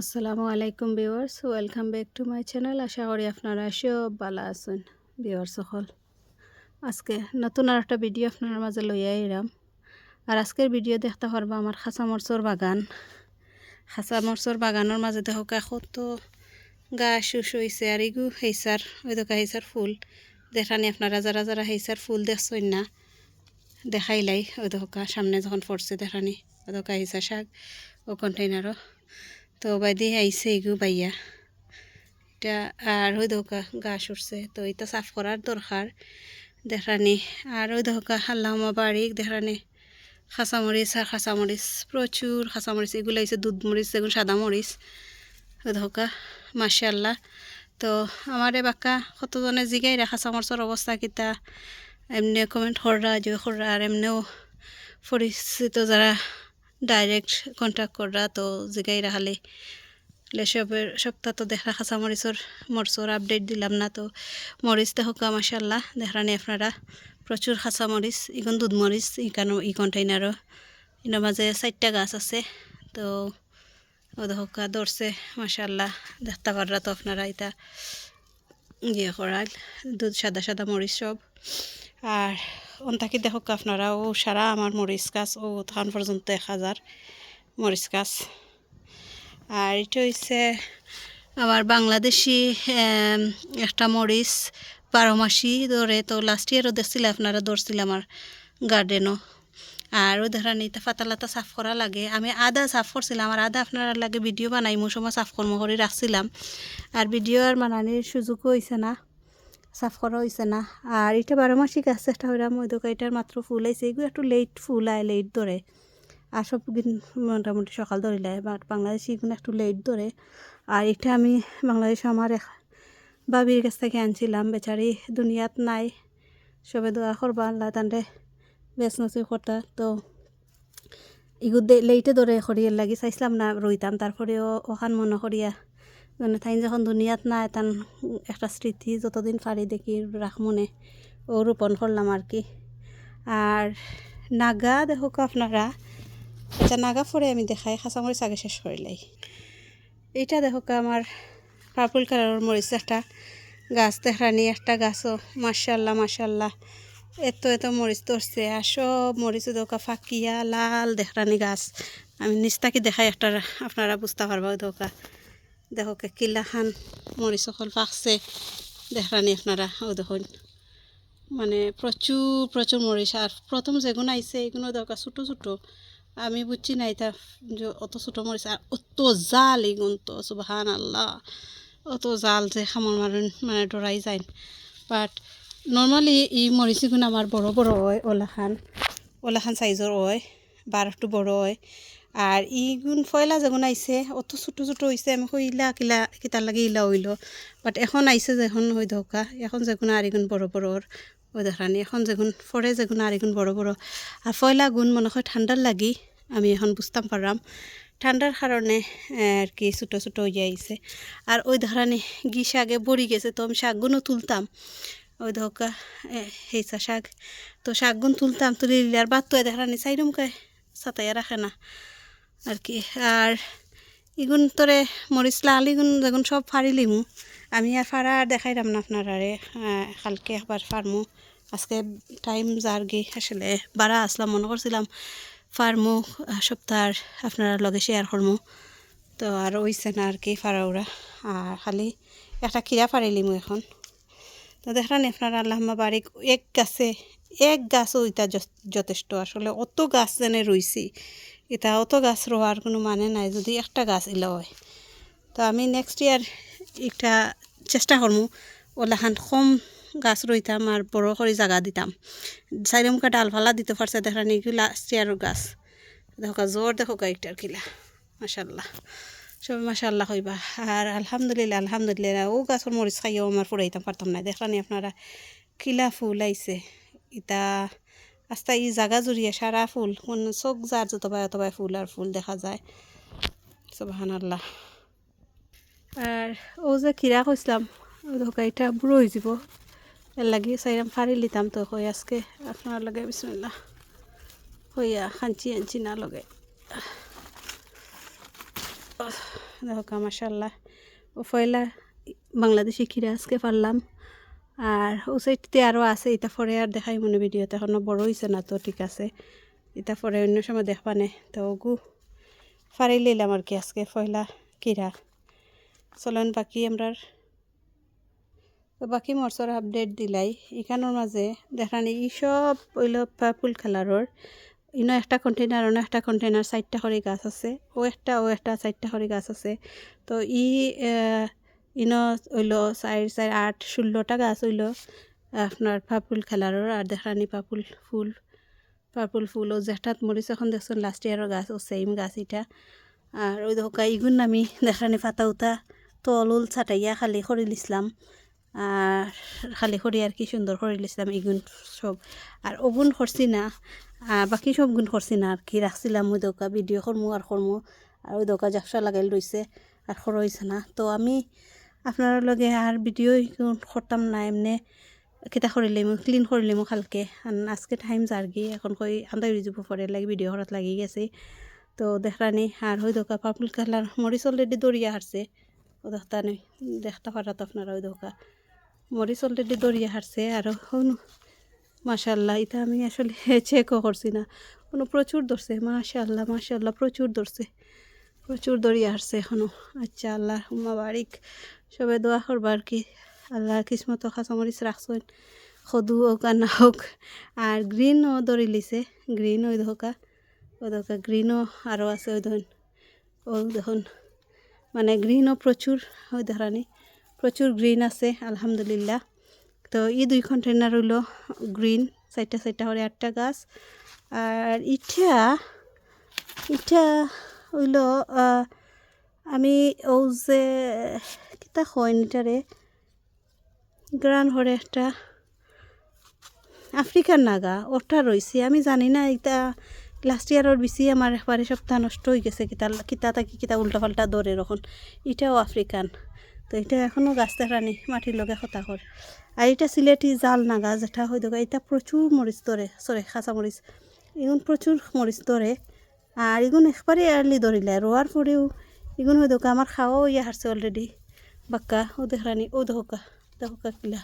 আসসালামু আলাইকুম viewers, welcome back to my channel. আশা করি আপনারা সব ভালো আছেন। ভিউয়ার্স, সকল, আজকে নতুন আর একটা ভিডিও আপনার মাঝে লইয়া এরাম আর আজকের ভিডিও দেখতে পারব আমার খাঁচা মরচর বাগান। খাঁচা মরচর বাগানের মাঝে দেখো কত গাছ শুষ হয়েছে আর এগু হেসার ওই দেখা হেসার ফুল দেখানি আপনারা, যারা যারা হেসার ফুল দেখছেন না দেখাইলাই ওই দেখা সামনে যখন পড়ছে দেখানি ওই দেখা হেসার শাক ও কন্টেইনারও তো বাইদি আইসে এগু বাইয়া এটা আর ওই দোকা গাছ উঠছে, তো এটা সাফ করার দরকার। দেখানি, আর ওই দোকা হাল্লামা বাড়ি দেখানি, খাঁচামরিচ আর খাঁচামরিচ প্রচুর, খাঁচামরিচ এগুলো হয়েছে দুধ মরিচ এগুলো সাদা মরিচ, ওই দোকা মার্শাল্লাহ তো আমারে বাক্কা কতজনে জিগাইরা খাঁচামরিচর অবস্থা কিতা এমনি কমেন্ট কররা যে কররা, আর এমনিও পরিচিত যারা ডাইরেক্ট কন্ট্যাক্ট করা তো জিগাই রাখালে সবের সপ্তাহ তো দেখা খাঁচা মরিচর, মরচর আপডেট দিলাম না, তো মরিচ দেখোকা মাসাল্লাহ দেখানি আপনারা? প্রচুর খাঁচা মরিচ ইখন দুধ মরিচ ইকানো ই কন্টেইনারও ইনার মাঝে চারটা গাছ আছে, তো ও দেখা ধরছে মাসাল্লাহ দেখতে পাররা তো আপনারা, এটা ইয়ে করাল দুধ সাদা সাদা মরিচ সব। আর অন্তাকি দেখক আপনারা ও সারা আমার মরিচ গাছ, ও তখন পর্যন্ত এক হাজার মরিচ গাছ। আর এটা হচ্ছে আমার বাংলাদেশি একটা মরিচ, বারো মাসি ধরে তো লাস্ট ইয়ারও দেখছিল আপনারা ধরছিল আমার গার্ডেনও আর ওই ধরেন এটা ফাতালাতা সাফ করা লাগে। আমি আদা সাফ করছিলাম, আর আদা আপনারা লাগে ভিডিও বানাই মো সময় সাফ কর্ম করে রাখছিলাম। আর ভিডিও আর বানানির সুযোগও হয়েছে না। সাফ করা হয়েছে না। আর এটা বারো মাসি গাছ চেষ্টা হইলাম ওই দোকা এটার মাত্র ফুল আইছে এগুলো একটু লেট ফুল আয় লেট ধরে আর সব মোটামুটি সকাল ধরিলে বাট বাংলাদেশি এগুলো একটু লেট ধরে আর এটা আমি বাংলাদেশ আমার এক বাবির কাছ থেকে আনছিলাম বেচারি দুনিয়াত নাই সবে দোয়া করবা আল্লাহ তান্ডে বেশ নসি করতা তো ইগু লেইটে ধরে করিয়ে লাগি চাইছিলাম না রইতাম তারপরে ওখান মনে করিয়া মানে তাই যখন দুনিয়াত না তান একটা স্মৃতি যতদিন পারি দেখি রাখমনে ও রোপণ করলাম আর কি। আর নাগা, দেখো আপনারা এটা নাগা পরে আমি দেখাই, খাঁচামরিচ আগে শেষ করিলাই এইটা দেখো আমার পার্পল কালারের মরিচ, একটা গাছ দেখানি একটা গাছও মার্শাল্লাহ মার্শাল্লাহ এত এত মরিচ ধরছে, আর সব মরিচ দোকা ফাঁকিয়া, লাল দেখানি গাছ। আমি নিস্তাকি দেখাই, একটা আপনারা বুঝতে পারব দোকা দেখো কিলা খান, মরিচ সকল পাকছে। দেখানি আপনারা, ও দেখুন। মানে প্রচুর প্রচুর মরিচ। আর প্রথম যেগুলো আইছে এগুলো দরকার ছোটো ছোটো। আমি বুঝছি না এটা অত ছোটো মরিচ। আর অত জাল এগুন তো সুবাহান আল্লাহ অত জাল যে খামর মারুন মানে ডরাই যায় বাট নর্মালি এই মরিচগুণ আমার বড় বড় হয় ওলাখান ওলাখান সাইজর হয় বার একটু বড় হয়। আর ইগুন ফয়লা যেগুন আইছে, অত ছোটো ছোটো হয়েছে আমি ইলা কিলা কিতার লাগে ইলা হইল। বাট এখন আইছে যখন হয়ে ধোকা, এখন যেগুন আর এগুন বড় বড়র ওই দেখানি এখন যেগুন ফরে যেগুন আর এগুন বড় বড়। আর ফয়লা গুণ মনে হয় ঠান্ডার লাগি আমি এখন বুঝতাম পারলাম ঠান্ডার কারণে আর কি ছোটো ছোটো হয়ে আইছে আর ওই ধরানি গি শাকে বড়ি গেছে, তো আমি শাকগুনও তুলতাম। ওই ধোকা হেঁচা শাক। তো শাকগুন তুলতাম, তুলি আর বাদ তো দেখানি চাইরম কায় সাতাইয়া রাখে না। আর কি আর ইগুন তোরে মরিচ, লাল ইগুন যখন সব ফাড়িলিমু আমি আর ফাড়া আর দেখাইলাম না আপনারারে কালকে একবার ফার্মু আজকে টাইম যার গি আসলে বাড়া আসলাম, মনে করছিলাম ফার্মু সপ্তাহ আপনারা লগে শেয়ার করমু। তো আর ওইছে না আর কি ফাড়াউরা আর খালি একটা খিরা ফাড়িলিমু এখন। তো দেখলেন আপনারা আল্লাহমা বাড়ি এক গাছে, এক গাছও এটা যথেষ্ট। আসলে অত গাছ যেনে রইছি এটা অত গাছ রোয়ার কোনো মানে নাই, যদি একটা গাছ ইলা হয় তো আমি নেক্সট ইয়ার এটা চেষ্টা করমু, ওলাখান কম গাছ রইতাম আর বড় করে জায়গা দিতাম। চারিমুখা ডালফালা দিতে পারছে দেখা নি লাস্ট ইয়ারের গাছ। দেখো জোর দেখো একটার কিলা মাসাল্লাহ সব মাসাল্লাহ হইবা আর আলহামদুলিল্লাহ আলহামদুলিল্লাহ, ও গাছের মরিচ খাইও আমার ফুরাইতাম পারতাম না দেখলানি আপনারা কিলা ফুল আইছে। ইতা আস্তা ই জাগা জুড়িয়ে সারা ফুল চোখ যার যতবাই অতবাই ফুল আর ফুল দেখা যায়। সবহান আল্লাহ আর ও যে খিরা কইসলাম এটা বুড়ো হয়ে যাব। এর লাগি চাইরাম ফাড়ি লিতাম তো হই আজকে আপনার লগে বিসমিল্লা হইয়া খাঞ্চি আনছি না লগে। দেখো মাসাল্লাহ ও ফয়লা বাংলাদেশি খিরা আজকে পারলাম। আর ও সাইডতে আরও আছে, এটা পরে আর দেখাই মনে ভিডিওতে এখনও বড় হয়েছে না তো, ঠিক আছে। এটা পরে অন্য সময় দেখবা নে। তো গু ফারাই লইলাম আর কি আজকে পয়লা কিরা। চলেন বাকি আমরার। তো বাকি মরসর আপডেট দিলাই। এখানোর মাঝে দেখানি ই সব ওইল ফুল কালারর ইনো একটা কন্টেনার অন্য একটা কন্টেনার চারটা করে গাছ আছে। ও একটা ও একটা, চারটা করে গাছ আছে। তো ই ইনো হইল চার চার আট ষোলোটা গাছ হইল আপনার পার্পুল কালারর আর দেখানি পার্পুল ফুল পার্পুল ফুল। ও জেঠাত মরিচ এখন দেখছেন লাস্ট ইয়ারের গাছ ও সেম গাছ এটা আর ওই দেখা ইগুন আমি দেখানি ফাতা উতা, তল উল ছাটাইয়া খালি খরিল ইসলাম আর খালি খড়ি আর কি সুন্দর খরিল ইসলাম ইগুন সব আর ওগুন করছি না বাকি সব গুণ করছি না আর কি রাখছিলাম ওই দোকা ভিডিও করমু আর করমু আর ওই দোকা জাকসা লাগাই রয়েছে আর খর হয়েছে না। তো আমি আপনার লগে আর ভিডিও করতাম না এমনি কিতা করিলে মই ক্লিন কৰিলে মই ভালকে। আজকে টাইম যারগি এখন কই আন্দা যাব পরে লাগে ভিডিও করাত লাগি গেছে। তো দেখরানি আর হই দোকা পার্পল কালার মরিচ অলরেডি দরিয়া হারছে ও দেখতা নেই দেখতে পারাত আপনারা ওই দোকা। মরিচ অলরেডি দরিয়া হারছে আর মাশাল্লাহ এটা আমি আসলে চেকও করছি না। কোনো প্রচুর ধরছে মাশাল্লাহ মাশাল্লাহ প্রচুর ধরছে প্রচুর দরিয়া হারছে এখনও আচ্ছা আল্লাহ বারিক সবাই দোয়া করবা আর কি। আল্লাহ কিসমত খাঁচামরিচ রাখছেন সদু হোক আর না হোক। আর গ্রিনও ধরে লিছে। গ্রিন ওই ধোকা ওই ধোকা গ্রিনও আরও আছে ওই ধরুন ও দেখুন মানে গ্রিনও প্রচুর, ওই ধরানি। প্রচুর গ্রিন আছে, আলহামদুলিল্লাহ। তো ই দুই কন্টেনার হইল গ্রিন চারটা চারটা করে আটটা গাছ। আর ইটা ইটা হইল আমি ও যে কিতা হয় এটারে গ্রান হরে একটা আফ্রিকার নাগা, ওটা রয়েছে আমি জানি না, এটা লাস্ট ইয়ারের বেশি আমার একবারে সপ্তাহ নষ্ট হয়ে গেছে, কিতা কিতা তাকি কিতা উল্টা পাল্টা দৌড়ে রকম এটাও আফ্রিকান। তো এটা এখনও গাছ দেখানি মাটির লগে খতা কর আর এটা সিলেটি জাল নাগা যেটা হয়ে, দেখা, এটা প্রচুর মরিচ ধরে সরে খাঁচা মরিচ। এগুন প্রচুর মরিচ ধরে। আর এগুন একবারে আর্লি ধরিলে, রোয়ার পরেও এগুন হয়ে, দেখা, আমার খাওয়াও ইয়ে হারছে অলরেডি বাক্কা, ও দেখরানি ও দেখা দেখা কিলা।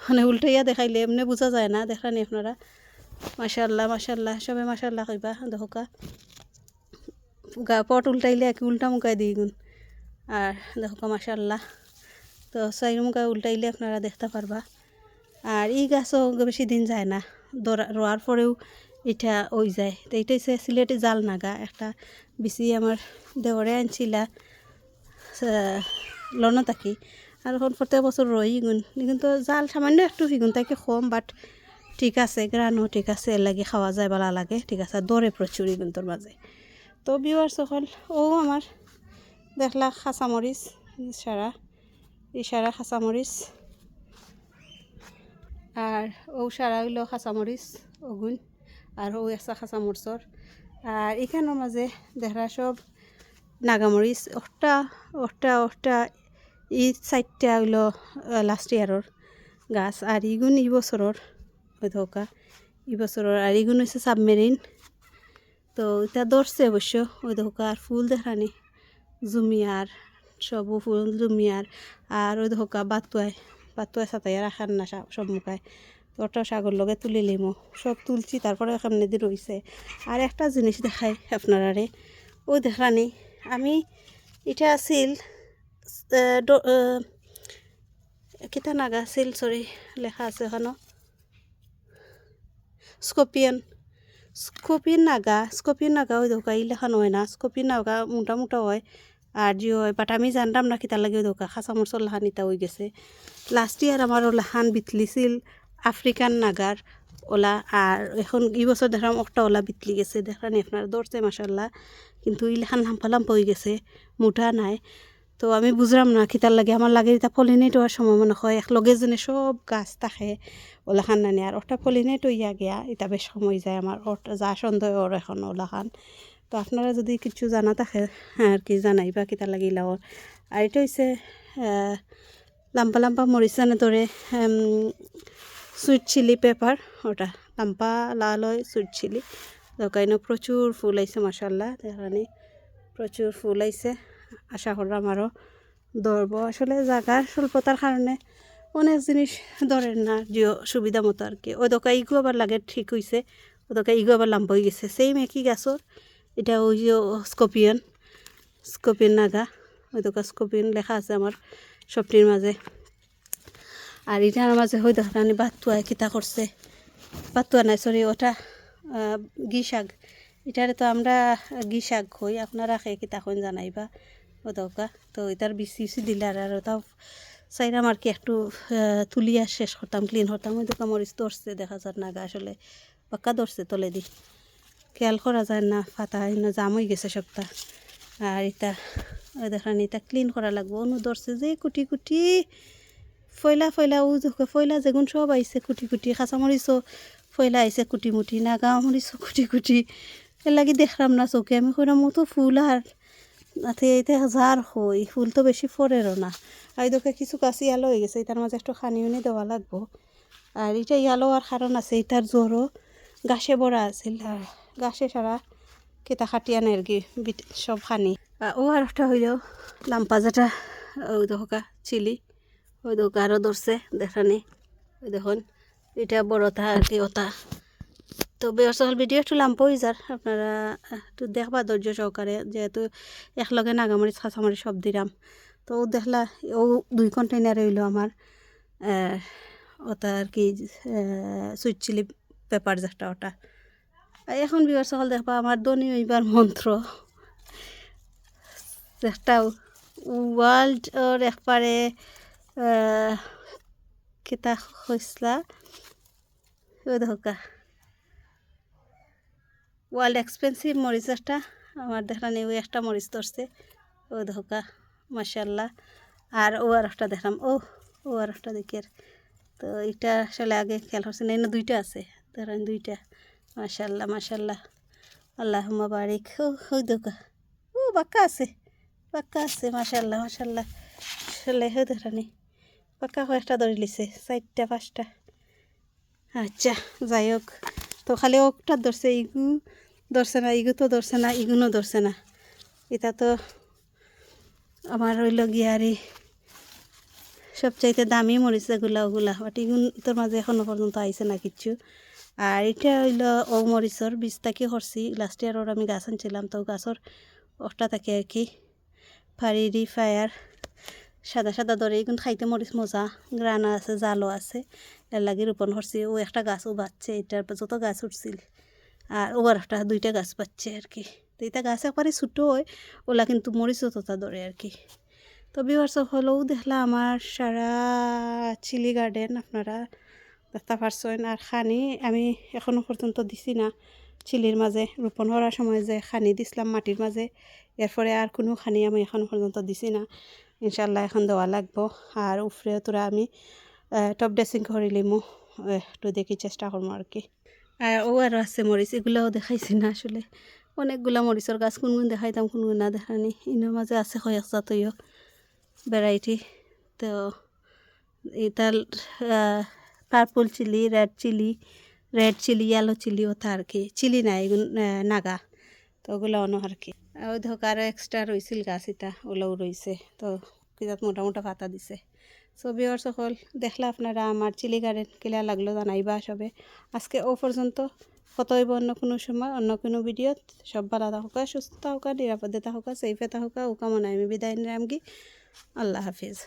মানে উল্টাইয়া দেখাইলে এমনি বোঝা যায় না দেখানি আপনারা। মাশাল্লাহ মাশাল্লাহ সবাই মাশাল্লাহ কইবা দেখা গা পট উল্টাইলে একে উল্টা মুখাই দিই গুণ আর দেখো মাশাল্লাহ তো চাই মুখা উল্টাইলে আপনারা দেখতে পারবা। আর এই গাছও বেশি দিন যায় না। দরা, রোয়ার পরেও এটা ওই যায়। তো এটা হচ্ছে সিলেটে জাল নাগা একটা বেশি আমার দেওয়ারে আনছিলা লনা থাকি। আর এখন প্রত্যেক বছর রই গুণ কিন্তু জাল সামান্য একটু হিগুন তাকে কম বাট ঠিক আছে গ্রানও ঠিক আছে এর লাগে খাওয়া যায় ভালো লাগে ঠিক আছে দরে প্রচুর ইগুন তোর মাঝে তো বিওয়ার সকল, ও আমার দেখলা খাঁচামরিচ ইশারা ইশারা খাঁচামরিচ আর ও সারা হইল খাঁচামরিচ ওগুন আর ও একটা খাঁচামরিচর আর এখানের মাঝে দেখা সব নাগামরিচ অটা অটা অটা ই চারটা হইল লাস্ট ইয়ারর গাছ। আর ইগুন ই বছরর ওই ধোকা ই বছরর আর ইগুন হচ্ছে সাবমেরিন তো এটা ধরছে অবশ্য ওই ধোকা আর ফুল দেখানি জুমিয়ার সব ফুল জুমিয়ার আর। ওই ধোকা বাতুয়ায় বাতুয়ায় সাতাইয়া রাখার না সব মুখায় ওটাও সাগর লগে তুলি লিমো সব তুলছি তারপরে সামনে দিয়ে রয়েছে আর একটা জিনিস দেখায় দেখাই আপনারারে ওই দেখানি আমি এটা আছিল কিতা নাগা আছিল সরি লেখা আছে এখানো স্কপিয়ান স্কপিয়ান নাগা স্কপিয়ান নাগা ওই দোকা ই লেখা নয় না স্কপিয়ান নাগা মোটা মোটা হয় আর যে হয় বাট আমি জানতাম না কিতা লাগে ওই দোকা খাঁচা মরচর লাহান ইতা হয়ে গেছে লাস্ট ইয়ার আমার লাহান বিতলিছিল আফ্রিকান নাগার ওলা আর এখন এই বছর দেখলাম একটা ওলা বিতলি গেছে দেখলাম আপনার দৌড়ছে মাসাল্লাহ কিন্তু ইলেখান লাম্পা লাম্পা হয়ে গেছে মোটা নাই তো আমি বুঝলাম না খিতার লাগে। আমার লাগে এটা পলিনেট হওয়ার সময় মনে হয়। এক লগে জনে সব গাছ থাকে ওলাখান নানি আর ওটা পলিনেট হইয়া গিয়া এটা বেশ সময় যায় আমার ওটা যা সন্দেহ ওর এখন ওলাখান। তো আপনারা যদি কিছু জানা থাকে আর কি জানাইবা কিতা লাগিলা ওর আর এটা হচ্ছে লাম্পা লাম্পা মরিচানে ধরে সুইট চিলি পেপার ওটা লাম্পা, লাল হয় সুইট চিলি দোকানে প্রচুর ফুল আইছে মাসাল্লাহ প্রচুর ফুল আইছে আশা করলাম আরও ধরবো। আসলে জায়গার স্বল্পতার কারণে অনেক জিনিস ধরেন না জিও সুবিধা মতো আর কি। ওই দোকা ইগু আবার লাগে ঠিক হয়েছে ওই দোকা ইগু আবার লাম্ব হয়ে গেছে। সেম একই গাছর এটা ওই যে স্কপিয়ন স্কপিয়ন নাগা ওই দোকা স্কপিয়ন লেখা আছে আমার সবটির মাঝে। আর এটার মাঝে হই দেখানি বাতুয়া কিতা করছে। বাতুয়া নাই সরি ওটা গি শাক। এটারে তো আমরা ঘি শাক হই আপনারা খেয়ে কিতা জানাইবা? ও দৌকা তো এটার বিসি উসি দিলে আর আর ওটাও চাইলাম আর কি একটু তুলিয়া শেষ করতাম ক্লিন করতাম। ওই দোকা মরিচ ধরছে দেখা যার নাগা আসলে পাক্কা ধরছে তলে দি খেয়াল করা যায় না ফাতা ইনো জাম হয়ে গেছে সপ্তাহ আর এটা ওই দেখান, এটা ক্লিন করা লাগবো। অনু ধরছে যে কুটি কুটি ফয়লা ফয়লা ও ফয়লা যেগুন সব আইছে কুটি কুটি কাঁচামরিচও ফয়লা আইছে কুটি মুটি না গাঁও মরিচও কুটি কুটি। এর লাগি দেখলাম না চোখে আমি কইলাম মতো ফুল আর এটা যার হই ফুল তো বেশি ফরেরও না। আর দেখে, কিছু গাছ ইয়ালো হয়ে গেছে, এটার মাঝে একটু খানি উনি দেওয়া লাগবো। আর এটা ইয়ালো আর কারণ আছে, এটার জ্বরও গাছে বড়া আর গাছে সারা কেতা খাটিয়া নের কি, বিট- সব খানি। ও আর একটা হইল, লাম্পা যেটা ওই দোকা চিলি। ওই দোকা আরও ধরছে দেখানি ওই দেখুন, এটা বড়তা আর কি ওটা। তো বেসল ভিডিও একটু লাম্পা হয়ে যার। আপনারা একটু দেখবা ধৈর্য সহকারে, যেহেতু একলগে নাগামরিচ খাঁচামরিচ সব দিলাম তো ও দেখলা, ও দুই কন্টেনার হইল আমার ওটা আর কি সুইট চিলি পেপার যেটা ওটা। এখন বিবার সকল দেখবা, আমার দনি হইবার মন্ত্র। একটা ওর একবারে কিতা হইসলা? ওই দেখা ওয়ার্ল্ড এক্সপেন্সিভ মরিচ একটা, আমার দেখলাম ওই একটা মরিচ ধরছে। ও ধোকা মাসাল্লাহ আর ও আর একটা দেখলাম, ও ও আর একটা দেখি আর তো এটা আসলে আগে খেয়াল করছে না দুইটা আছে, ধরেন দুইটা। মাসাল্লাহ মাসাল্লাহ আল্লাহ বারিক। ও ওই ধোকা। ও বাক্কা আছে, পাক্কা আছে মাসাল্লাহ মাসাল্লাহ আসলে হয়ে দেখানি পাক্কা কয়েকটা ধরে লিছে চারটা, পাঁচটা। আচ্ছা যাই হোক। তো খালি একটা ধরছে, ইগু ধরছে না, ইগু তো ধরছে না, ইগুনও ধরছে না। এটা তো আমার হইল গিয়ারি সবচাইতে দামি মরিচ এগুলা ওগুলা। বাট ইগুন তোর মাঝে এখনও পর্যন্ত আইছে না কিচ্ছু। আর এটা হইল ও মরিচর বীজ তাকে করছি লাস্ট ইয়ার ওর আমি গাছ আনছিলাম, তো গাছর ওটা থাকে আর কি। ফাড়ি ফায়ার, সাদা সাদা ধরে এগুন খাইতে মরিচ মজা, গ্রানা আছে, জালও আছে। এর লাগি রোপণ করছি ও একটা গাছও বাচ্চে এটার পর যত গাছ উঠছিল, আর ও আর একটা দুইটা গাছ পাচ্ছে আর কি। তো এটা গাছ একবারে ছোটো হয়, ওলা কিন্তু মরিচও ততা ধরে আর কি। তো বিভার্স হলেও দেখলা আমার সারা চিলি গার্ডেন আপনারা দেখতে পারছেন, আর খানি আমি এখনও পর্যন্ত দিছি না। চিলির মাঝে রোপণ করার সময় যে খানি দিছিলাম মাটির মাঝে, এরপরে আর কোনো খানি আমি এখনও পর্যন্ত দিছি না। ইনশাল্লাহ এখন দেওয়া লাগবো, আর উফরে তোরা আমি টপ ড্রেসিং করে লিমু। একটু দেখি চেষ্টা করব আর কি। আর ও আরও আছে মরিচ, এগুলাও দেখাইছি না আসলে। অনেকগুলা মরিচর গাছ কোন কোন দেখাইতাম কোন কোন না দেখানি ইনের মাঝে আছে কয়েক জাতীয় ভ্যারাইটি তো এটা purple chilli red chilli red chilli yellow chilli ওটা আর কি। চিলি নাই নাগা। তো ওগুলো অন্য আর কি। ওই ধোক আরও এক্সট্রা রয়েছিল গাছ এটা, ওগুলোও রয়েছে তো কিতাত মোটা মোটা পাতা দিছে। সো বিয়র সকল, দেখলা আপনারা আমার চিলি গার্ডেন কিলা লাগল জানাইবা সবে। আজকে ও পর্যন্ত হতইব অন্য কোনো সময়, অন্য কোনো ভিডিওত সব ভালো থাকা সুস্থ থাকা নিরাপদে থাকা সেফে থাকা ও কামনা আমি বিদায় নিলাম কি? আল্লাহ হাফিজ।